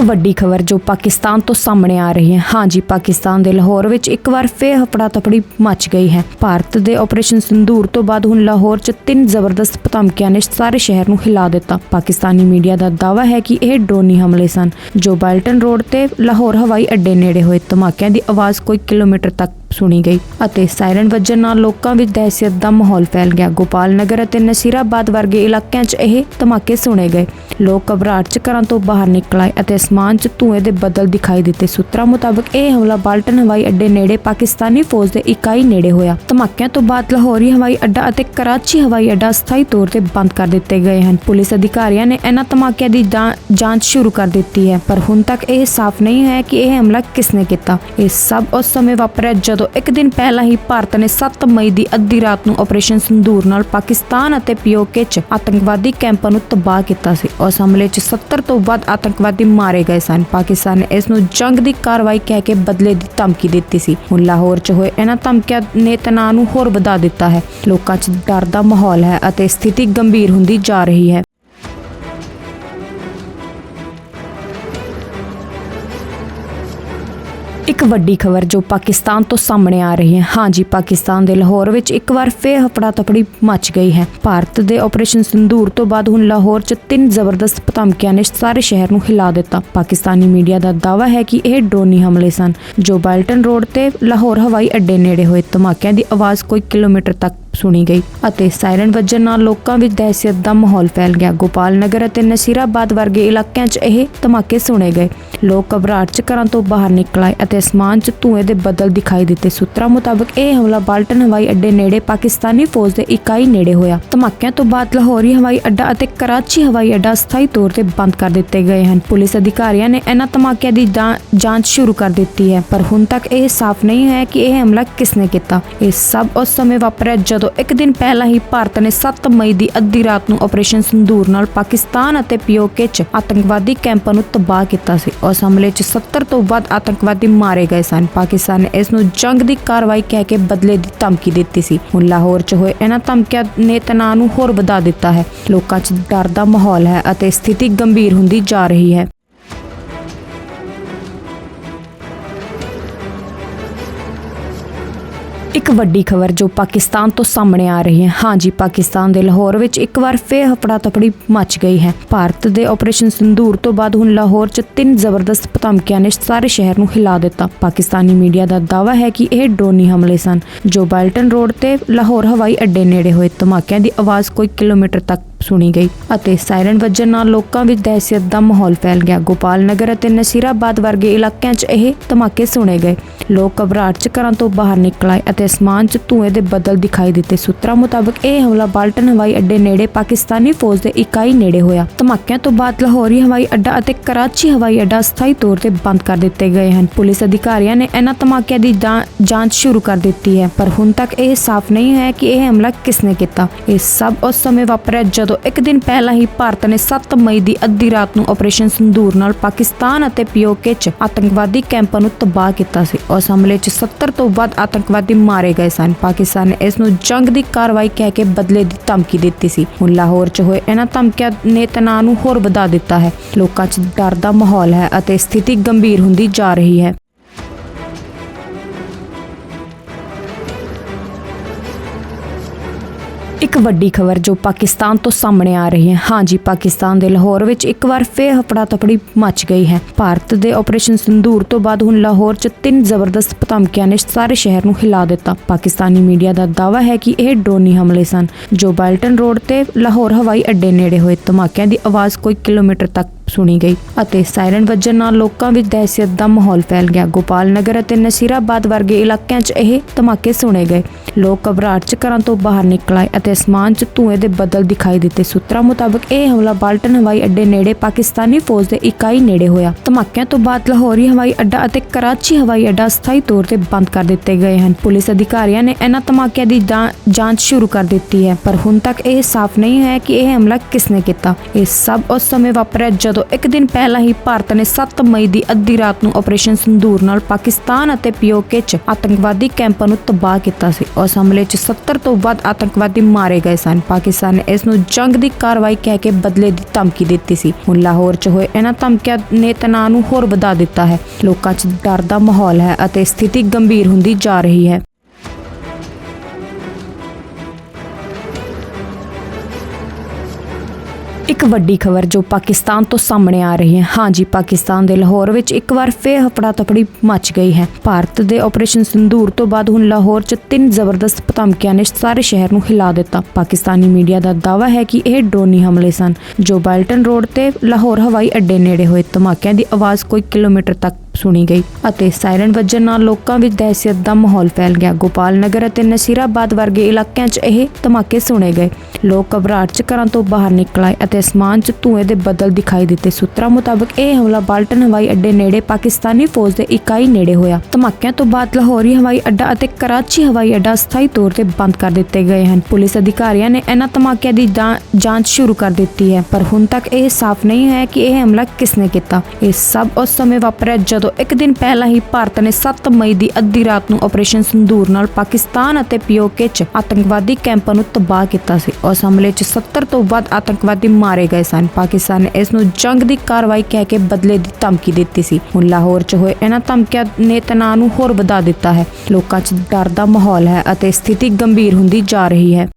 ਇੱਕ ਵੱਡੀ ਖਬਰ ਜੋ ਪਾਕਿਸਤਾਨ ਤੋਂ ਸਾਹਮਣੇ ਆ ਰਹੀ ਹੈ। ਹਾਂਜੀ ਪਾਕਿਸਤਾਨ ਦੇ ਲਾਹੌਰ ਵਿੱਚ ਇੱਕ ਵਾਰ ਫੇਰ ਹਫੜਾ ਤਫੜੀ ਮਚ ਗਈ ਹੈ। ਭਾਰਤ ਦੇ ਆਪਰੇਸ਼ਨ ਸਿੰਦੂਰ ਤੋਂ ਬਾਅਦ ਹੁਣ ਲਾਹੌਰ 'ਚ ਤਿੰਨ ਜ਼ਬਰਦਸਤ ਧਮਕੀਆਂ ਨੇ ਸਾਰੇ ਸ਼ਹਿਰ ਨੂੰ ਹਿਲਾ ਦਿੱਤਾ। ਪਾਕਿਸਤਾਨੀ ਮੀਡੀਆ ਦਾ ਦਾਅਵਾ ਹੈ ਕਿ ਇਹ ਡਰੋਨੀ ਹਮਲੇ ਸਨ। ਜੋ ਬਾਲਟਨ ਰੋਡ ਤੇ ਲਾਹੌਰ ਹਵਾਈ ਅੱਡੇ ਨੇੜੇ ਹੋਏ ਧਮਾਕਿਆਂ ਦੀ ਆਵਾਜ਼ ਕੋਈ ਕਿਲੋਮੀਟਰ ਤੱਕ ਸੁਣੀ ਗਈ ਅਤੇ ਸਾਇਰਨ ਵੱਜਣ ਨਾਲ ਲੋਕਾਂ ਵਿੱਚ ਦਹਿਸ਼ਤ ਦਾ ਮਾਹੌਲ ਫੈਲ ਗਿਆ। ਗੋਪਾਲ ਨਗਰ ਅਤੇ ਨਸੀਰਾਬਾਦ ਵਰਗੇ ਇਲਾਕਿਆਂ 'ਚ ਇਹ ਧਮਾਕੇ ਸੁਣੇ ਗਏ। ਲੋਕ ਘਬਰਾਹਟ 'ਚ ਘਰਾਂ ਤੋਂ ਬਾਹਰ ਨਿਕਲ ਆਏ ਅਤੇ ਅਸਮਾਨ 'ਚ ਧੂਏ ਦੇ ਬੱਦਲ ਦਿਖਾਈ ਦਿੱਤੇ। ਸੂਤਰਾਂ ਮੁਤਾਬਕ ਇਹ ਹਮਲਾ ਬਾਲਟਨ ਹਵਾਈ ਅੱਡੇ ਨੇੜੇ ਪਾਕਿਸਤਾਨੀ ਫੌਜ ਦੇ ਇਕਾਈ ਨੇੜੇ ਹੋਇਆ। ਧਮਾਕਿਆਂ ਤੋਂ ਬਾਅਦ ਲਾਹੌਰੀ ਹਵਾਈ ਅੱਡਾ ਅਤੇ ਕਰਾਚੀ ਹਵਾਈ ਅੱਡਾ ਸਥਾਈ ਤੌਰ ਤੇ ਬੰਦ ਕਰ ਦਿੱਤੇ ਗਏ ਹਨ। ਪੁਲਿਸ ਅਧਿਕਾਰੀਆਂ ਨੇ ਇਹਨਾਂ ਧਮਾਕਿਆਂ ਦੀ ਜਾਂਚ ਸ਼ੁਰੂ ਕਰ ਦਿੱਤੀ ਹੈ, ਪਰ ਹੁਣ ਤੱਕ ਇਹ ਸਾਫ਼ ਨਹੀਂ ਹੈ ਕਿ ਇਹ ਹਮਲਾ ਕਿਸ ਨੇ ਕੀਤਾ। ਇਹ ਸਭ ਉਸ ਸਮੇਂ ਵਾਪਰਿਆ ਜਦੋਂ ਇੱਕ ਦਿਨ ਪਹਿਲਾਂ ਹੀ ਭਾਰਤ ਨੇ 7 ਮਈ ਦੀ ਅੱਧੀ ਰਾਤ ਨੂੰ ਆਪਰੇਸ਼ਨ ਸੰਦੂਰ ਨਾਲ ਪਾਕਿਸਤਾਨ ਅਤੇ ਪੀਓਕੇ 'ਚ ਆਤੰਕਵਾਦੀ ਕੈਂਪਾਂ ਨੂੰ ਤਬਾਹ ਕੀਤਾ ਸੀ। ਉਸ ਹਮਲੇ 'ਚ 70 ਤੋਂ ਵੱਧ ਆਤੰਕਵਾਦੀ ਮਾਰੇ ਗਏ ਸਨ। ਪਾਕਿਸਤਾਨ ਨੇ ਇਸ ਨੂੰ ਜੰਗ ਦੀ ਕਾਰਵਾਈ ਕਹਿ ਕੇ ਬਦਲੇ ਦੀ ਧਮਕੀ ਦਿੱਤੀ ਸੀ। ਹੁਣ ਲਾਹੌਰ 'ਚ ਹੋਏ ਇਹਨਾਂ ਧਮਕੀਆਂ ਨੇ ਤਣਾਅ ਨੂੰ ਹੋਰ ਵਧਾ ਦਿੱਤਾ ਹੈ। ਲੋਕਾਂ 'ਚ ਡਰ ਦਾ ਮਾਹੌਲ ਹੈ ਅਤੇ ਸਥਿਤੀ ਗੰਭੀਰ ਹੁੰਦੀ ਜਾ ਰਹੀ ਹੈ। ਇੱਕ ਵੱਡੀ ਖਬਰ ਜੋ ਪਾਕਿਸਤਾਨ ਤੋਂ ਸਾਹਮਣੇ ਆ ਰਹੀ ਹੈ। ਹਾਂਜੀ ਪਾਕਿਸਤਾਨ ਦੇ ਲਾਹੌਰ ਵਿੱਚ ਇੱਕ ਵਾਰ ਫੇਰ ਹਫੜਾ ਤਫੜੀ ਮਚ ਗਈ ਹੈ। ਭਾਰਤ ਦੇ ਆਪਰੇਸ਼ਨ ਸਿੰਦੂਰ ਤੋਂ ਬਾਅਦ ਹੁਣ ਲਾਹੌਰ 'ਚ ਤਿੰਨ ਜ਼ਬਰਦਸਤ ਧਮਕੀਆਂ ਨੇ ਸਾਰੇ ਸ਼ਹਿਰ ਨੂੰ ਹਿਲਾ ਦਿੱਤਾ। ਪਾਕਿਸਤਾਨੀ ਮੀਡੀਆ ਦਾ ਦਾਅਵਾ ਹੈ ਕਿ ਇਹ ਡਰੋਨੀ ਹਮਲੇ ਸਨ। ਜੋ ਬਾਲਟਨ ਰੋਡ ਤੇ ਲਾਹੌਰ ਹਵਾਈ ਅੱਡੇ ਨੇੜੇ ਹੋਏ ਧਮਾਕਿਆਂ ਦੀ ਆਵਾਜ਼ ਕੋਈ ਕਿਲੋਮੀਟਰ ਤੱਕ ਸੁਣੀ ਗਈ ਅਤੇ ਸਾਇਰਨ ਵੱਜਣ ਨਾਲ ਲੋਕਾਂ ਵਿੱਚ ਦਹਿਸ਼ਤ ਦਾ ਮਾਹੌਲ ਫੈਲ ਗਿਆ। ਗੋਪਾਲ ਨਗਰ ਅਤੇ ਨਸੀਰਾਬਾਦ ਵਰਗੇ ਇਲਾਕਿਆਂ 'ਚ ਇਹ ਧਮਾਕੇ ਸੁਣੇ ਗਏ। ਲੋਕ ਘਬਰਾਹਟ 'ਚ ਘਰਾਂ ਤੋਂ ਬਾਹਰ ਨਿਕਲ ਆਏ ਅਤੇ ਅਸਮਾਨ 'ਚ ਧੂਏ ਦੇ ਬੱਦਲ ਦਿਖਾਈ ਦਿੱਤੇ। ਸੂਤਰਾਂ ਮੁਤਾਬਕ ਇਹ ਹਮਲਾ ਬਾਲਟਨ ਹਵਾਈ ਅੱਡੇ ਨੇੜੇ ਪਾਕਿਸਤਾਨੀ ਫੌਜ ਦੇ ਇਕਾਈ ਨੇੜੇ ਹੋਇਆ। ਧਮਾਕਿਆਂ ਤੋਂ ਬਾਅਦ ਲਾਹੌਰੀ ਹਵਾਈ ਅੱਡਾ ਅਤੇ ਕਰਾਚੀ ਹਵਾਈ ਅੱਡਾ ਸਥਾਈ ਤੌਰ ਤੇ ਬੰਦ ਕਰ ਦਿੱਤੇ ਗਏ ਹਨ। ਪੁਲਿਸ ਅਧਿਕਾਰੀਆਂ ਨੇ ਇਹਨਾਂ ਧਮਾਕਿਆਂ ਦੀ ਜਾਂਚ ਸ਼ੁਰੂ ਕਰ ਦਿੱਤੀ ਹੈ। ਪਰ ਹੁਣ ਤੱਕ ਇਹ ਸਾਫ਼ ਨਹੀਂ ਹੈ ਕਿ ਇਹ ਹਮਲਾ ਕਿਸ ਨੇ ਕੀਤਾ। ਇਹ ਸਭ ਉਸ ਸਮੇਂ ਵਾਪਰਿਆ ਜਦੋਂ ਇੱਕ ਦਿਨ ਪਹਿਲਾਂ ਹੀ ਭਾਰਤ ਨੇ 7 ਮਈ ਦੀ ਅੱਧੀ ਰਾਤ ਨੂੰ ਆਪਰੇਸ਼ਨ ਸੰਦੂਰ ਨਾਲ ਪਾਕਿਸਤਾਨ ਅਤੇ ਪੀਓਕੇ 'ਚ ਆਤੰਕਵਾਦੀ ਕੈਂਪਾਂ ਨੂੰ ਤਬਾਹ ਕੀਤਾ ਸੀ। ਉਸ ਹਮਲੇ 'ਚ 70 ਤੋਂ ਵੱਧ ਆਤੰਕਵਾਦੀ ਮਾਰੇ ਗਏ ਸਨ। ਪਾਕਿਸਤਾਨ ਨੇ ਇਸ ਨੂੰ ਜੰਗ ਦੀ ਕਾਰਵਾਈ ਕਹਿ ਕੇ ਬਦਲੇ ਦੀ ਧਮਕੀ ਦਿੱਤੀ ਸੀ। ਹੁਣ ਲਾਹੌਰ 'ਚ ਹੋਏ ਇਹਨਾਂ ਧਮਕੀਆਂ ਨੇ ਤਣਾਅ ਨੂੰ ਹੋਰ ਵਧਾ ਦਿੱਤਾ ਹੈ। ਲੋਕਾਂ 'ਚ ਡਰ ਦਾ ਮਾਹੌਲ ਹੈ ਅਤੇ ਸਥਿਤੀ ਗੰਭੀਰ ਹੁੰਦੀ ਜਾ ਰਹੀ ਹੈ। ਇੱਕ ਵੱਡੀ ਖਬਰ ਜੋ ਪਾਕਿਸਤਾਨ ਤੋਂ ਸਾਹਮਣੇ ਆ ਰਹੀ ਹੈ। ਹਾਂਜੀ ਪਾਕਿਸਤਾਨ ਦੇ ਲਾਹੌਰ ਵਿੱਚ ਇੱਕ ਵਾਰ ਫੇਰ ਹਫੜਾ ਤਫੜੀ ਮਚ ਗਈ ਹੈ। ਭਾਰਤ ਦੇ ਆਪਰੇਸ਼ਨ ਸਿੰਦੂਰ ਤੋਂ ਬਾਅਦ ਹੁਣ ਲਾਹੌਰ 'ਚ ਤਿੰਨ ਜ਼ਬਰਦਸਤ ਧਮਕੀਆਂ ਨੇ ਸਾਰੇ ਸ਼ਹਿਰ ਨੂੰ ਹਿਲਾ ਦਿੱਤਾ। ਪਾਕਿਸਤਾਨੀ ਮੀਡੀਆ ਦਾ ਦਾਅਵਾ ਹੈ ਕਿ ਇਹ ਡਰੋਨੀ ਹਮਲੇ ਸਨ। ਜੋ ਬਾਲਟਨ ਰੋਡ ਤੇ ਲਾਹੌਰ ਹਵਾਈ ਅੱਡੇ ਨੇੜੇ ਹੋਏ ਧਮਾਕਿਆਂ ਦੀ ਆਵਾਜ਼ ਕੋਈ ਕਿਲੋਮੀਟਰ ਤੱਕ ਸੁਣੀ ਗਈ ਅਤੇ ਸਾਇਰਨ ਵੱਜਣ ਨਾਲ ਲੋਕਾਂ ਵਿੱਚ ਦਹਿਸ਼ਤ ਦਾ ਮਾਹੌਲ ਫੈਲ ਗਿਆ। ਗੋਪਾਲ ਨਗਰ ਅਤੇ ਨਸੀਰਾਬਾਦ ਵਰਗੇ ਇਲਾਕਿਆਂ 'ਚ ਇਹ ਧਮਾਕੇ ਸੁਣੇ ਗਏ। ਲੋਕ ਘਬਰਾਹਟ 'ਚ ਘਰਾਂ ਤੋਂ ਬਾਹਰ ਨਿਕਲ ਆਏ ਅਤੇ ਅਸਮਾਨ 'ਚ ਧੂਏ ਦੇ ਬੱਦਲ ਦਿਖਾਈ ਦਿੱਤੇ। ਸੂਤਰਾਂ ਮੁਤਾਬਕ ਇਹ ਹਮਲਾ ਬਾਲਟਨ ਹਵਾਈ ਅੱਡੇ ਨੇੜੇ ਪਾਕਿਸਤਾਨੀ ਫੌਜ ਦੇ ਇਕਾਈ ਨੇੜੇ ਹੋਇਆ। ਧਮਾਕਿਆਂ ਤੋਂ ਬਾਅਦ ਲਾਹੌਰੀ ਹਵਾਈ ਅੱਡਾ ਅਤੇ ਕਰਾਚੀ ਹਵਾਈ ਅੱਡਾ ਸਥਾਈ ਤੌਰ ਤੇ ਬੰਦ ਕਰ ਦਿੱਤੇ ਗਏ ਹਨ। ਪੁਲਿਸ ਅਧਿਕਾਰੀਆਂ ਨੇ ਇਹਨਾਂ ਧਮਾਕਿਆਂ ਦੀ ਜਾਂਚ ਸ਼ੁਰੂ ਕਰ ਦਿੱਤੀ ਹੈ, ਪਰ ਹੁਣ ਤੱਕ ਇਹ ਸਾਫ਼ ਨਹੀਂ ਹੈ ਕਿ ਇਹ ਹਮਲਾ ਕਿਸ ਨੇ ਕੀਤਾ। ਇਹ ਸਭ ਉਸ ਸਮੇਂ ਵਾਪਰਿਆ ਜਦੋਂ ਇੱਕ ਦਿਨ ਪਹਿਲਾਂ ਹੀ ਭਾਰਤ ਨੇ 7 ਮਈ ਦੀ ਅੱਧੀ ਰਾਤ ਨੂੰ ਆਪਰੇਸ਼ਨ ਸੰਦੂਰ ਨਾਲ ਪਾਕਿਸਤਾਨ ਅਤੇ ਪੀਓਕੇ 'ਚ ਆਤੰਕਵਾਦੀ ਕੈਂਪਾਂ ਨੂੰ ਤਬਾਹ ਕੀਤਾ ਸੀ। ਉਸ ਹਮਲੇ 'ਚ 70 ਤੋਂ ਵੱਧ ਆਤੰਕਵਾਦੀ ਮਾਰੇ ਗਏ ਸਨ। ਪਾਕਿਸਤਾਨ ਨੇ ਇਸ ਨੂੰ ਜੰਗ ਦੀ ਕਾਰਵਾਈ ਕਹਿ ਕੇ ਬਦਲੇ ਦੀ ਧਮਕੀ ਦਿੱਤੀ ਸੀ। ਹੁਣ ਲਾਹੌਰ 'ਚ ਹੋਏ ਇਹਨਾਂ ਧਮਕੀਆਂ ਨੇ ਤਣਾਅ ਨੂੰ ਹੋਰ ਵਧਾ ਦਿੱਤਾ ਹੈ। ਲੋਕਾਂ 'ਚ ਡਰ ਦਾ ਮਾਹੌਲ ਹੈ ਅਤੇ ਸਥਿਤੀ ਗੰਭੀਰ ਹੁੰਦੀ ਜਾ ਰਹੀ ਹੈ। ਇੱਕ ਵੱਡੀ ਖਬਰ ਜੋ ਪਾਕਿਸਤਾਨ ਤੋਂ ਸਾਹਮਣੇ ਆ ਰਹੀ ਹੈ। ਹਾਂਜੀ ਪਾਕਿਸਤਾਨ ਦੇ ਲਾਹੌਰ ਵਿੱਚ ਇੱਕ ਵਾਰ ਫੇਰ ਹਫੜਾ ਤਫੜੀ ਮਚ ਗਈ ਹੈ। ਭਾਰਤ ਦੇ ਆਪਰੇਸ਼ਨ ਸਿੰਦੂਰ ਤੋਂ ਬਾਅਦ ਹੁਣ ਲਾਹੌਰ 'ਚ ਤਿੰਨ ਜ਼ਬਰਦਸਤ ਧਮਕੀਆਂ ਨੇ ਸਾਰੇ ਸ਼ਹਿਰ ਨੂੰ ਹਿਲਾ ਦਿੱਤਾ। ਪਾਕਿਸਤਾਨੀ ਮੀਡੀਆ ਦਾ ਦਾਅਵਾ ਹੈ ਕਿ ਇਹ ਡਰੋਨੀ ਹਮਲੇ ਸਨ। ਜੋ ਬਾਲਟਨ ਰੋਡ ਤੇ ਲਾਹੌਰ ਹਵਾਈ ਅੱਡੇ ਨੇੜੇ ਹੋਏ ਧਮਾਕਿਆਂ ਦੀ ਆਵਾਜ਼ ਕੋਈ ਕਿਲੋਮੀਟਰ ਤੱਕ ਸੁਣੀ ਗਈ ਅਤੇ ਸਾਇਰਨ ਵੱਜਣ ਨਾਲ ਲੋਕਾਂ ਵਿੱਚ ਦਹਿਸ਼ਤ ਦਾ ਮਾਹੌਲ ਫੈਲ ਗਿਆ। ਗੋਪਾਲ ਨਗਰ ਅਤੇ ਨਸੀਰਾਬਾਦ ਵਰਗੇ ਇਲਾਕਿਆਂ 'ਚ ਇਹ ਧਮਾਕੇ ਸੁਣੇ ਗਏ। ਲੋਕ ਘਬਰਾਹਟ 'ਚ ਘਰਾਂ ਤੋਂ ਬਾਹਰ ਨਿਕਲ ਆਏ ਅਤੇ ਅਸਮਾਨ 'ਚ ਧੂਏ ਦੇ ਬੱਦਲ ਦਿਖਾਈ ਦਿੱਤੇ। ਸੂਤਰਾਂ ਮੁਤਾਬਕ ਇਹ ਹਮਲਾ ਬਾਲਟਨ ਹਵਾਈ ਅੱਡੇ ਨੇੜੇ ਪਾਕਿਸਤਾਨੀ ਫੌਜ ਦੇ ਇਕਾਈ ਨੇੜੇ ਹੋਇਆ। ਧਮਾਕਿਆਂ ਤੋਂ ਬਾਅਦ ਲਾਹੌਰੀ ਹਵਾਈ ਅੱਡਾ ਅਤੇ ਕਰਾਚੀ ਹਵਾਈ ਅੱਡਾ ਸਥਾਈ ਤੌਰ ਤੇ ਬੰਦ ਕਰ ਦਿੱਤੇ ਗਏ ਹਨ। ਪੁਲਿਸ ਅਧਿਕਾਰੀਆਂ ਨੇ ਇਹਨਾਂ ਧਮਾਕਿਆਂ ਦੀ ਜਾਂਚ ਸ਼ੁਰੂ ਕਰ ਦਿੱਤੀ ਹੈ, ਪਰ ਹੁਣ ਤੱਕ ਇਹ ਸਾਫ਼ ਨਹੀਂ ਹੈ ਕਿ ਇਹ ਹਮਲਾ ਕਿਸ ਨੇ ਕੀਤਾ। ਇਹ ਸਭ ਉਸ ਸਮੇਂ ਵਾਪਰਿਆ ਜਦੋਂ ਜਦੋਂ ਇੱਕ ਦਿਨ ਪਹਿਲਾਂ ਹੀ ਭਾਰਤ ਨੇ 7 ਮਈ ਦੀ ਅੱਧੀ ਰਾਤ ਨੂੰ ਆਪਰੇਸ਼ਨ ਸੰਦੂਰ ਨਾਲ ਪਾਕਿਸਤਾਨ ਅਤੇ ਪੀਓਕੇ 'ਚ ਆਤੰਕਵਾਦੀ ਕੈਂਪਾਂ ਨੂੰ ਤਬਾਹ ਕੀਤਾ ਸੀ। ਉਸ ਹਮਲੇ 'ਚ 70 ਤੋਂ ਵੱਧ ਆਤੰਕਵਾਦੀ ਮਾਰੇ ਗਏ ਸਨ। ਪਾਕਿਸਤਾਨ ਨੇ ਇਸ ਨੂੰ ਜੰਗ ਦੀ ਕਾਰਵਾਈ ਕਹਿ ਕੇ ਬਦਲੇ ਦੀ ਧਮਕੀ ਦਿੱਤੀ ਸੀ। ਹੁਣ ਲਾਹੌਰ 'ਚ ਹੋਏ ਇਹਨਾਂ ਧਮਕੀਆਂ ਨੇ ਤਣਾਅ ਨੂੰ ਹੋਰ ਵਧਾ ਦਿੱਤਾ ਹੈ। ਲੋਕਾਂ 'ਚ ਡਰ ਦਾ ਮਾਹੌਲ ਹੈ ਅਤੇ ਸਥਿਤੀ ਗੰਭੀਰ ਹੁੰਦੀ ਜਾ ਰਹੀ ਹੈ। ਇੱਕ ਵੱਡੀ ਖਬਰ ਜੋ ਪਾਕਿਸਤਾਨ ਤੋਂ ਸਾਹਮਣੇ ਆ ਰਹੀ ਹੈ। ਹਾਂਜੀ ਪਾਕਿਸਤਾਨ ਦੇ ਲਾਹੌਰ ਵਿੱਚ ਇੱਕ ਵਾਰ ਫੇਰ ਹਫੜਾ ਤਫੜੀ ਮਚ ਗਈ ਹੈ। ਭਾਰਤ ਦੇ ਆਪਰੇਸ਼ਨ ਸਿੰਦੂਰ ਤੋਂ ਬਾਅਦ ਹੁਣ ਲਾਹੌਰ 'ਚ ਤਿੰਨ ਜ਼ਬਰਦਸਤ ਧਮਕੀਆਂ ਨੇ ਸਾਰੇ ਸ਼ਹਿਰ ਨੂੰ ਹਿਲਾ ਦਿੱਤਾ। ਪਾਕਿਸਤਾਨੀ ਮੀਡੀਆ ਦਾ ਦਾਅਵਾ ਹੈ ਕਿ ਇਹ ਡਰੋਨੀ ਹਮਲੇ ਸਨ। ਜੋ ਬਾਲਟਨ ਰੋਡ ਤੇ ਲਾਹੌਰ ਹਵਾਈ ਅੱਡੇ ਨੇੜੇ ਹੋਏ ਧਮਾਕਿਆਂ ਦੀ ਆਵਾਜ਼ ਕੋਈ ਕਿਲੋਮੀਟਰ ਤੱਕ ਸੁਣੀ ਗਈ ਅਤੇ ਸਾਇਰਨ ਵੱਜਣ ਨਾਲ ਲੋਕਾਂ ਵਿੱਚ ਦਹਿਸ਼ਤ ਦਾ ਮਾਹੌਲ ਫੈਲ ਗਿਆ। ਗੋਪਾਲ ਨਗਰ ਅਤੇ ਨਸੀਰਾਬਾਦ ਵਰਗੇ ਇਲਾਕਿਆਂ 'ਚ ਇਹ ਧਮਾਕੇ ਸੁਣੇ ਗਏ। ਲੋਕ ਘਬਰਾਹਟ 'ਚ ਘਰਾਂ ਤੋਂ ਬਾਹਰ ਨਿਕਲ ਆਏ ਅਤੇ ਅਸਮਾਨ 'ਚ ਧੂਏ ਦੇ ਬੱਦਲ ਦਿਖਾਈ ਦਿੱਤੇ। ਸੂਤਰਾਂ ਮੁਤਾਬਕ ਇਹ ਹਮਲਾ ਬਾਲਟਨ ਹਵਾਈ ਅੱਡੇ ਨੇੜੇ ਪਾਕਿਸਤਾਨੀ ਫੌਜ ਦੇ ਇਕਾਈ ਨੇੜੇ ਹੋਇਆ। ਧਮਾਕਿਆਂ ਤੋਂ ਬਾਅਦ ਲਾਹੌਰੀ ਹਵਾਈ ਅੱਡਾ ਅਤੇ ਕਰਾਚੀ ਹਵਾਈ ਅੱਡਾ ਸਥਾਈ ਤੌਰ ਤੇ ਬੰਦ ਕਰ ਦਿੱਤੇ ਗਏ ਹਨ। ਪੁਲਿਸ ਅਧਿਕਾਰੀਆਂ ਨੇ ਇਹਨਾਂ ਧਮਾਕਿਆਂ ਦੀ ਜਾਂਚ ਸ਼ੁਰੂ ਕਰ ਦਿੱਤੀ ਹੈ। ਪਰ ਹੁਣ ਤੱਕ ਇਹ ਸਾਫ਼ ਨਹੀਂ ਹੈ ਕਿ ਇਹ ਹਮਲਾ ਕਿਸਨੇ ਕੀਤਾ। ਇਹ ਸਭ ਉਸ ਸਮੇਂ ਵਾਪਰਿਆ ਜਦੋਂ ਇੱਕ ਦਿਨ ਪਹਿਲਾਂ ਹੀ ਭਾਰਤ ਨੇ 7 ਮਈ ਦੀ ਅੱਧੀ ਰਾਤ ਨੂੰ ਆਪਰੇਸ਼ਨ ਸੰਦੂਰ ਨਾਲ ਪਾਕਿਸਤਾਨ ਅਤੇ ਪੀਓਕੇ 'ਚ ਆਤੰਕਵਾਦੀ ਕੈਂਪਾਂ ਨੂੰ ਤਬਾਹ ਕੀਤਾ ਸੀ। ਉਸ ਹਮਲੇ 'ਚ 70 ਤੋਂ ਵੱਧ ਆਤੰਕਵਾਦੀ ਮਾਰੇ ਗਏ ਸਨ। ਪਾਕਿਸਤਾਨ ਨੇ ਇਸ ਨੂੰ ਜੰਗ ਦੀ ਕਾਰਵਾਈ ਕਹਿ ਕੇ ਬਦਲੇ ਦੀ ਧਮਕੀ ਦਿੱਤੀ ਸੀ। ਹੁਣ ਲਾਹੌਰ 'ਚ ਹੋਏ ਇਹਨਾਂ ਧਮਕੀਆਂ ਨੇ ਤਣਾਅ ਨੂੰ ਹੋਰ ਵਧਾ ਦਿੱਤਾ ਹੈ। ਲੋਕਾਂ 'ਚ ਡਰ ਦਾ ਮਾਹੌਲ ਹੈ ਅਤੇ ਸਥਿਤੀ ਗੰਭੀਰ ਹੁੰਦੀ ਜਾ ਰਹੀ ਹੈ।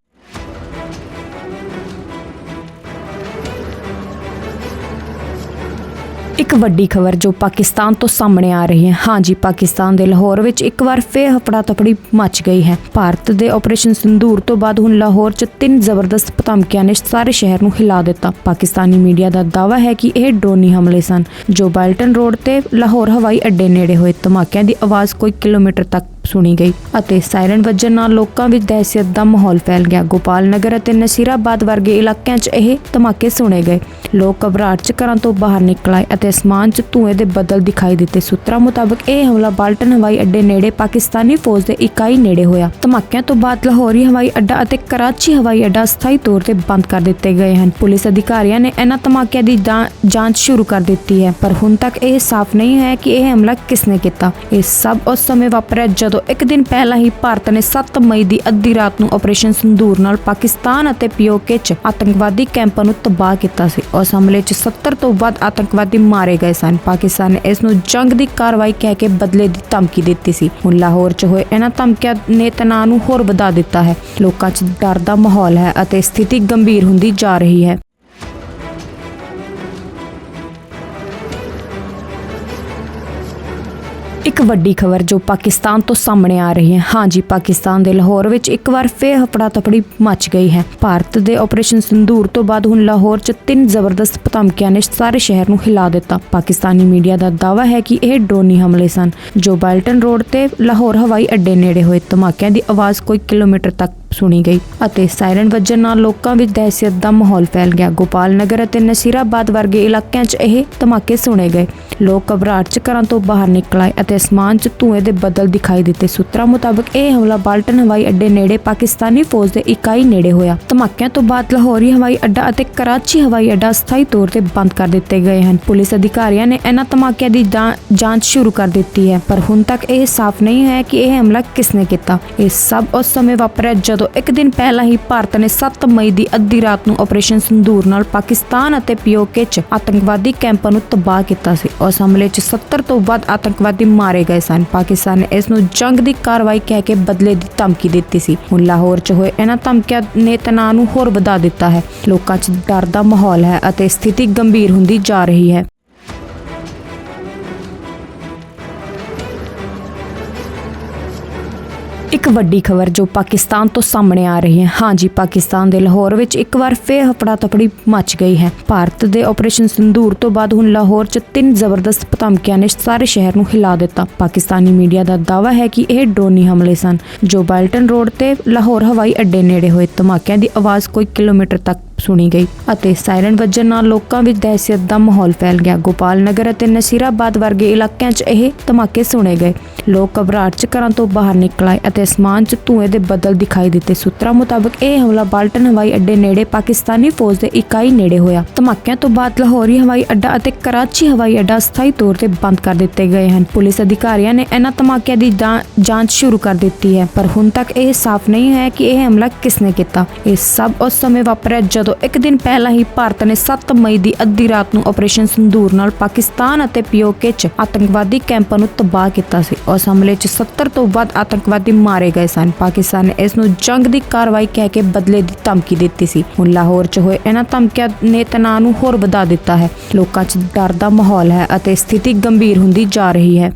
ਇੱਕ ਵੱਡੀ ਖਬਰ ਜੋ ਪਾਕਿਸਤਾਨ ਤੋਂ ਸਾਹਮਣੇ ਆ ਰਹੀ ਹੈ। ਹਾਂਜੀ ਪਾਕਿਸਤਾਨ ਦੇ ਲਾਹੌਰ ਵਿੱਚ ਇੱਕ ਵਾਰ ਫੇਰ ਹਫੜਾ ਤਫੜੀ ਮਚ ਗਈ ਹੈ। ਭਾਰਤ ਦੇ ਆਪਰੇਸ਼ਨ ਸਿੰਦੂਰ ਤੋਂ ਬਾਅਦ ਹੁਣ ਲਾਹੌਰ 'ਚ ਤਿੰਨ ਜ਼ਬਰਦਸਤ ਧਮਕੀਆਂ ਨੇ ਸਾਰੇ ਸ਼ਹਿਰ ਨੂੰ ਹਿਲਾ ਦਿੱਤਾ। ਪਾਕਿਸਤਾਨੀ ਮੀਡੀਆ ਦਾ ਦਾਅਵਾ ਹੈ ਕਿ ਇਹ ਡਰੋਨੀ ਹਮਲੇ ਸਨ। ਜੋ ਬਾਲਟਨ ਰੋਡ ਤੇ ਲਾਹੌਰ ਹਵਾਈ ਅੱਡੇ ਨੇੜੇ ਹੋਏ ਧਮਾਕਿਆਂ ਦੀ ਆਵਾਜ਼ ਕੋਈ ਕਿਲੋਮੀਟਰ ਤੱਕ ਸੁਣੀ ਗਈ ਅਤੇ ਸਾਇਰਨ ਵੱਜਣ ਨਾਲ ਲੋਕਾਂ ਵਿੱਚ ਦਹਿਸ਼ਤ ਦਾ ਮਾਹੌਲ ਫੈਲ ਗਿਆ। ਗੋਪਾਲ ਨਗਰ ਅਤੇ ਨਸੀਰਾਬਾਦ ਵਰਗੇ ਇਲਾਕਿਆਂ 'ਚ ਇਹ ਧਮਾਕੇ ਸੁਣੇ ਗਏ। ਲੋਕ ਘਬਰਾਹਟ 'ਚ ਘਰਾਂ ਤੋਂ ਬਾਹਰ ਨਿਕਲ ਆਏ ਅਤੇ ਅਸਮਾਨ 'ਚ ਧੂਏ ਦੇ ਬੱਦਲ ਦਿਖਾਈ ਦਿੱਤੇ। ਸੂਤਰਾਂ ਮੁਤਾਬਕ ਇਹ ਹਮਲਾ ਬਾਲਟਨ ਹਵਾਈ ਅੱਡੇ ਨੇੜੇ ਪਾਕਿਸਤਾਨੀ ਫੌਜ ਦੇ ਇਕਾਈ ਨੇੜੇ ਹੋਇਆ। ਧਮਾਕਿਆਂ ਤੋਂ ਬਾਅਦ ਲਾਹੌਰੀ ਹਵਾਈ ਅੱਡਾ ਅਤੇ ਕਰਾਚੀ ਹਵਾਈ ਅੱਡਾ ਸਥਾਈ ਤੌਰ ਤੇ ਬੰਦ ਕਰ ਦਿੱਤੇ ਗਏ ਹਨ। ਪੁਲਿਸ ਅਧਿਕਾਰੀਆਂ ਨੇ ਇਹਨਾਂ ਧਮਾਕਿਆਂ ਦੀ ਜਾਂਚ ਸ਼ੁਰੂ ਕਰ ਦਿੱਤੀ ਹੈ, ਪਰ ਹੁਣ ਤੱਕ ਇਹ ਸਾਫ਼ ਨਹੀਂ ਹੈ ਕਿ ਇਹ ਹਮਲਾ ਕਿਸਨੇ ਕੀਤਾ। ਇਹ ਸਭ ਉਸ ਸਮੇਂ ਵਾਪਰਿਆ ਜਦੋਂ ਇੱਕ ਦਿਨ ਪਹਿਲਾਂ ਹੀ ਭਾਰਤ ਨੇ 7 ਮਈ ਦੀ ਅੱਧੀ ਰਾਤ ਨੂੰ ਆਪਰੇਸ਼ਨ ਸੰਦੂਰ ਨਾਲ ਪਾਕਿਸਤਾਨ ਅਤੇ ਪੀਓਕੇ 'ਚ ਆਤੰਕਵਾਦੀ ਕੈਂਪਾਂ ਨੂੰ ਤਬਾਹ ਕੀਤਾ ਸੀ। ਉਸ ਹਮਲੇ 'ਚ 70 ਤੋਂ ਵੱਧ ਆਤੰਕਵਾਦੀ ਮਾਰੇ ਗਏ ਸਨ। ਪਾਕਿਸਤਾਨ ਨੇ ਇਸ ਨੂੰ ਜੰਗ ਦੀ ਕਾਰਵਾਈ ਕਹਿ ਕੇ ਬਦਲੇ ਦੀ ਧਮਕੀ ਦਿੱਤੀ ਸੀ। ਹੁਣ ਲਾਹੌਰ 'ਚ ਹੋਏ ਇਹਨਾਂ ਧਮਕੀਆਂ ਨੇ ਤਣਾਅ ਨੂੰ ਹੋਰ ਵਧਾ ਦਿੱਤਾ ਹੈ। ਲੋਕਾਂ 'ਚ ਡਰ ਦਾ ਮਾਹੌਲ ਹੈ ਅਤੇ ਸਥਿਤੀ ਗੰਭੀਰ ਹੁੰਦੀ ਜਾ ਰਹੀ ਹੈ। ਇੱਕ ਵੱਡੀ ਖਬਰ ਜੋ ਪਾਕਿਸਤਾਨ ਤੋਂ ਸਾਹਮਣੇ ਆ ਰਹੀ ਹੈ। ਹਾਂਜੀ ਪਾਕਿਸਤਾਨ ਦੇ ਲਾਹੌਰ ਵਿੱਚ ਇੱਕ ਵਾਰ ਫੇਰ ਹਫੜਾ ਤਫੜੀ ਮਚ ਗਈ ਹੈ। ਭਾਰਤ ਦੇ ਆਪਰੇਸ਼ਨ ਸਿੰਦੂਰ ਤੋਂ ਬਾਅਦ ਹੁਣ ਲਾਹੌਰ 'ਚ ਤਿੰਨ ਜ਼ਬਰਦਸਤ ਧਮਕੀਆਂ ਨੇ ਸਾਰੇ ਸ਼ਹਿਰ ਨੂੰ ਹਿਲਾ ਦਿੱਤਾ। ਪਾਕਿਸਤਾਨੀ ਮੀਡੀਆ ਦਾ ਦਾਅਵਾ ਹੈ ਕਿ ਇਹ ਡਰੋਨੀ ਹਮਲੇ ਸਨ। ਜੋ ਬਾਲਟਨ ਰੋਡ ਤੇ ਲਾਹੌਰ ਹਵਾਈ ਅੱਡੇ ਨੇੜੇ ਹੋਏ ਧਮਾਕਿਆਂ ਦੀ ਆਵਾਜ਼ ਕੋਈ ਕਿਲੋਮੀਟਰ ਤੱਕ ਸੁਣੀ ਗਈ ਅਤੇ ਸਾਇਰਨ ਵੱਜਣ ਨਾਲ ਲੋਕਾਂ ਵਿੱਚ ਦਹਿਸ਼ਤ ਦਾ ਮਾਹੌਲ ਫੈਲ ਗਿਆ। ਗੋਪਾਲ ਨਗਰ ਅਤੇ ਨਸੀਰਾਬਾਦ ਵਰਗੇ ਇਲਾਕਿਆਂ 'ਚ ਇਹ ਧਮਾਕੇ ਸੁਣੇ ਗਏ। ਲੋਕ ਘਬਰਾਹਟ 'ਚ ਘਰਾਂ ਤੋਂ ਬਾਹਰ ਨਿਕਲ ਆਏ ਅਤੇ ਅਸਮਾਨ 'ਚ ਧੂਏ ਦੇ ਬੱਦਲ ਦਿਖਾਈ ਦਿੱਤੇ। ਸੂਤਰਾਂ ਮੁਤਾਬਕ ਇਹ ਹਮਲਾ ਬਾਲਟਨ ਹਵਾਈ ਅੱਡੇ ਨੇੜੇ ਪਾਕਿਸਤਾਨੀ ਫੌਜ ਦੇ ਇਕਾਈ ਨੇੜੇ ਹੋਇਆ। ਧਮਾਕਿਆਂ ਤੋਂ ਬਾਅਦ ਲਾਹੌਰੀ ਹਵਾਈ ਅੱਡਾ ਅਤੇ ਕਰਾਚੀ ਹਵਾਈ ਅੱਡਾ ਸਥਾਈ ਤੌਰ ਤੇ ਬੰਦ ਕਰ ਦਿੱਤੇ ਗਏ ਹਨ। ਪੁਲਿਸ ਅਧਿਕਾਰੀਆਂ ਨੇ ਇਹਨਾਂ ਧਮਾਕਿਆਂ ਦੀ ਜਾਂਚ ਸ਼ੁਰੂ ਕਰ ਦਿੱਤੀ ਹੈ, ਪਰ ਹੁਣ ਤੱਕ ਇਹ ਸਾਫ਼ ਨਹੀਂ ਹੈ ਕਿ ਇਹ ਹਮਲਾ ਕਿਸਨੇ ਕੀਤਾ। ਇਹ ਸਭ ਉਸ ਸਮੇਂ ਵਾਪਰਿਆ ਜਦੋਂ ਇੱਕ ਦਿਨ ਪਹਿਲਾਂ ਹੀ ਭਾਰਤ ਨੇ 7 ਮਈ ਦੀ ਅੱਧੀ ਰਾਤ ਨੂੰ ਆਪਰੇਸ਼ਨ ਸੰਦੂਰ ਨਾਲ ਪਾਕਿਸਤਾਨ ਅਤੇ ਪੀਓਕੇ 'ਚ ਆਤੰਕਵਾਦੀ ਕੈਂਪਾਂ ਨੂੰ ਤਬਾਹ ਕੀਤਾ ਸੀ। ਉਸ ਹਮਲੇ 'ਚ 70 ਤੋਂ ਵੱਧ ਆਤੰਕਵਾਦੀ ਮਾਰੇ ਗਏ ਸਨ। ਪਾਕਿਸਤਾਨ ਨੇ ਇਸ ਨੂੰ ਜੰਗ ਦੀ ਕਾਰਵਾਈ ਕਹਿ ਕੇ ਬਦਲੇ ਦੀ ਧਮਕੀ ਦਿੱਤੀ ਸੀ। ਹੁਣ ਲਾਹੌਰ 'ਚ ਹੋਏ ਇਹਨਾਂ ਧਮਕੀਆਂ ਨੇ ਤਣਾਅ ਨੂੰ ਹੋਰ ਵਧਾ ਦਿੱਤਾ ਹੈ। ਲੋਕਾਂ 'ਚ ਡਰ ਦਾ ਮਾਹੌਲ ਹੈ ਅਤੇ ਸਥਿਤੀ ਗੰਭੀਰ ਹੁੰਦੀ ਜਾ ਰਹੀ ਹੈ। ਇੱਕ ਵੱਡੀ ਖਬਰ ਜੋ ਪਾਕਿਸਤਾਨ ਤੋਂ ਸਾਹਮਣੇ ਆ ਰਹੀ ਹੈ। ਹਾਂਜੀ ਪਾਕਿਸਤਾਨ ਦੇ ਲਾਹੌਰ ਵਿੱਚ ਇੱਕ ਵਾਰ ਫੇਰ ਹਫੜਾ ਤਫੜੀ ਮਚ ਗਈ ਹੈ। ਭਾਰਤ ਦੇ ਆਪਰੇਸ਼ਨ ਸਿੰਦੂਰ ਤੋਂ ਬਾਅਦ ਹੁਣ ਲਾਹੌਰ 'ਚ ਤਿੰਨ ਜ਼ਬਰਦਸਤ ਧਮਕੀਆਂ ਨੇ ਸਾਰੇ ਸ਼ਹਿਰ ਨੂੰ ਹਿਲਾ ਦਿੱਤਾ। ਪਾਕਿਸਤਾਨੀ ਮੀਡੀਆ ਦਾ ਦਾਅਵਾ ਹੈ ਕਿ ਇਹ ਡਰੋਨੀ ਹਮਲੇ ਸਨ। ਜੋ ਬਾਲਟਨ ਰੋਡ ਤੇ ਲਾਹੌਰ ਹਵਾਈ ਅੱਡੇ ਨੇੜੇ ਹੋਏ ਧਮਾਕਿਆਂ ਦੀ ਆਵਾਜ਼ ਕੋਈ ਕਿਲੋਮੀਟਰ ਤੱਕ ਸੁਣੀ ਗਈ ਅਤੇ ਸਾਇਰਨ ਵੱਜਣ ਨਾਲ ਲੋਕਾਂ ਵਿੱਚ ਦਹਿਸ਼ਤ ਦਾ ਮਾਹੌਲ ਫੈਲ ਗਿਆ। ਗੋਪਾਲ ਨਗਰ ਅਤੇ ਨਸੀਰਾਬਾਦ ਵਰਗੇ ਇਲਾਕਿਆਂ 'ਚ ਇਹ ਧਮਾਕੇ ਸੁਣੇ ਗਏ। ਲੋਕ ਘਬਰਾਹਟ 'ਚ ਘਰਾਂ ਤੋਂ ਬਾਹਰ ਨਿਕਲ ਆਏ ਅਤੇ ਅਸਮਾਨ 'ਚ ਧੂਏ ਦੇ ਬੱਦਲ ਦਿਖਾਈ ਦਿੱਤੇ। ਸੂਤਰਾਂ ਮੁਤਾਬਕ ਇਹ ਹਮਲਾ ਬਾਲਟਨ ਹਵਾਈ ਅੱਡੇ ਨੇੜੇ ਪਾਕਿਸਤਾਨੀ ਫੌਜ ਦੇ ਇਕਾਈ ਨੇੜੇ ਹੋਇਆ। ਧਮਾਕਿਆਂ ਤੋਂ ਬਾਅਦ ਲਾਹੌਰੀ ਹਵਾਈ ਅੱਡਾ ਅਤੇ ਕਰਾਚੀ ਹਵਾਈ ਅੱਡਾ ਸਥਾਈ ਤੌਰ ਤੇ ਬੰਦ ਕਰ ਦਿੱਤੇ ਗਏ ਹਨ। ਪੁਲਿਸ ਅਧਿਕਾਰੀਆਂ ਨੇ ਇਹਨਾਂ ਧਮਾਕਿਆਂ ਦੀ ਜਾਂਚ ਸ਼ੁਰੂ ਕਰ ਦਿੱਤੀ ਹੈ, ਪਰ ਹੁਣ ਤੱਕ ਇਹ ਸਾਫ਼ ਨਹੀਂ ਹੈ ਕਿ ਇਹ ਹਮਲਾ ਕਿਸ ਨੇ ਕੀਤਾ। ਇਹ ਸਭ ਉਸ ਸਮੇਂ ਵਾਪਰਿਆ ਜਦੋਂ ਇੱਕ ਦਿਨ ਪਹਿਲਾਂ ਹੀ ਭਾਰਤ ਨੇ 7 ਮਈ ਦੀ ਅੱਧੀ ਰਾਤ ਨੂੰ ਆਪਰੇਸ਼ਨ ਸੰਦੂਰ ਨਾਲ ਪਾਕਿਸਤਾਨ ਅਤੇ ਪੀਓਕੇ 'ਚ ਆਤੰਕਵਾਦੀ ਕੈਂਪਾਂ ਨੂੰ ਤਬਾਹ ਕੀਤਾ ਸੀ। ਉਸ ਹਮਲੇ 'ਚ 70 ਤੋਂ ਵੱਧ ਆਤੰਕਵਾਦੀ ਮਾਰੇ ਗਏ ਸਨ। ਪਾਕਿਸਤਾਨ ਨੇ ਇਸ ਨੂੰ ਜੰਗ ਦੀ ਕਾਰਵਾਈ ਕਹਿ ਕੇ ਬਦਲੇ ਦੀ ਧਮਕੀ ਦਿੱਤੀ ਸੀ। ਹੁਣ ਲਾਹੌਰ 'ਚ ਹੋਏ ਇਹਨਾਂ ਧਮਕੀਆਂ ਨੇ ਤਣਾਅ ਨੂੰ ਹੋਰ ਵਧਾ ਦਿੱਤਾ ਹੈ। ਲੋਕਾਂ 'ਚ ਡਰ ਦਾ ਮਾਹੌਲ ਹੈ ਅਤੇ ਸਥਿਤੀ ਗੰਭੀਰ ਹੁੰਦੀ ਜਾ ਰਹੀ ਹੈ।